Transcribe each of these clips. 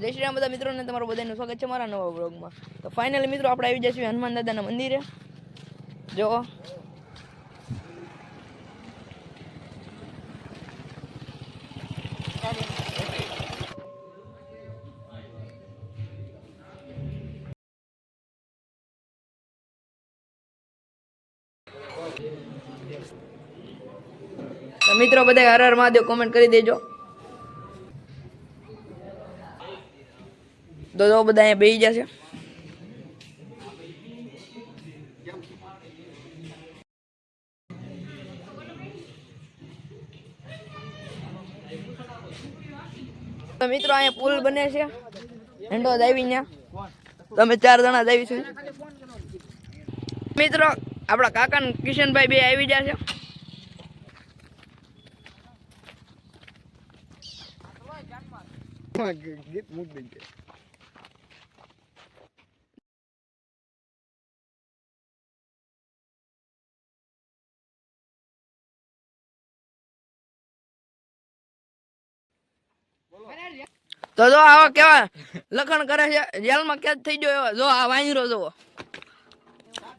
જય શ્રી રામ બધા મિત્રોને તમારું બધાનું સ્વાગત છે મારા નવા બ્લોગમાં તો ફાઇનલી મિત્રો આપણે આવી જઈશું હનુમાન દાદાના મંદિરે. જો. મિત્રો બધા હર હર મહાદેવ કોમેન્ટ કરી દેજો. તો તો બધા અહીંયા બેસી જશે તો મિત્રો, અહીંયા પુલ બને છે. એન્ડો આવી ત્યાં તમે ચાર જણા આવી છે. મિત્રો, આપણા કાકા ને કિશનભાઈ બે આવી ગયા છે. ગીત મૂકી દઈ તો જો આવા કેવા લખણ કરે છે, જેલમાં કેદ થઈ ગયો એવા. જો આ વાંજરો જોવો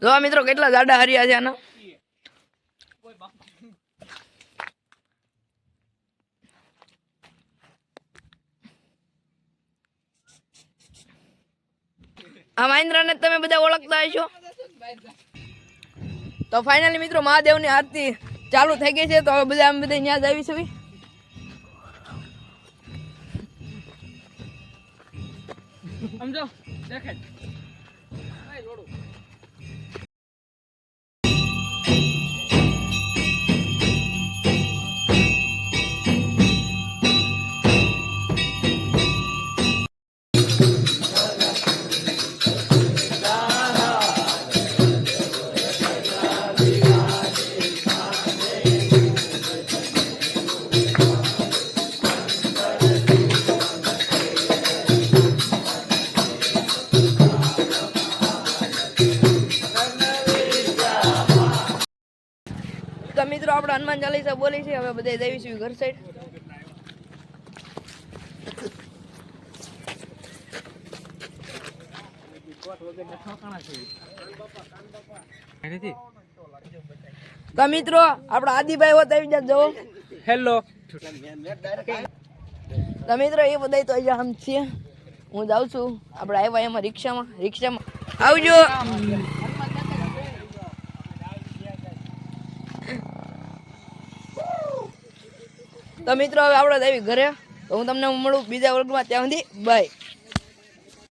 જો મિત્રો કેટલા જાડા હરિયા છે આના. આ મહેન્દ્રને તમે બધા ઓળખતા હશો? તો ફાઇનલી મિત્રો મહાદેવની આરતી ચાલુ થઈ ગઈ છે, તો હવે બધા અમે બધા ત્યાં જ આવીશું સમજો? દેખાય. મિત્રો આપણે હનુમાન ચાલીસા બોલી છે. હવે બધા જઈશું ઘર સાઈડ તો મિત્રો આપણા આદિભાઈ હોત આવી જવો હેલો તો મિત્રો એ બધા તો અહીંયા આમ છીએ. હું જાઉં છું. આપણે આવ્યા એમાં રિક્ષામાં. રિક્ષામાં. આવજો. તો મિત્રો, હવે આપણે આવી ઘરે. તો હું તમને મળું બીજા વર્ગમાં. ત્યાં સુધી બાય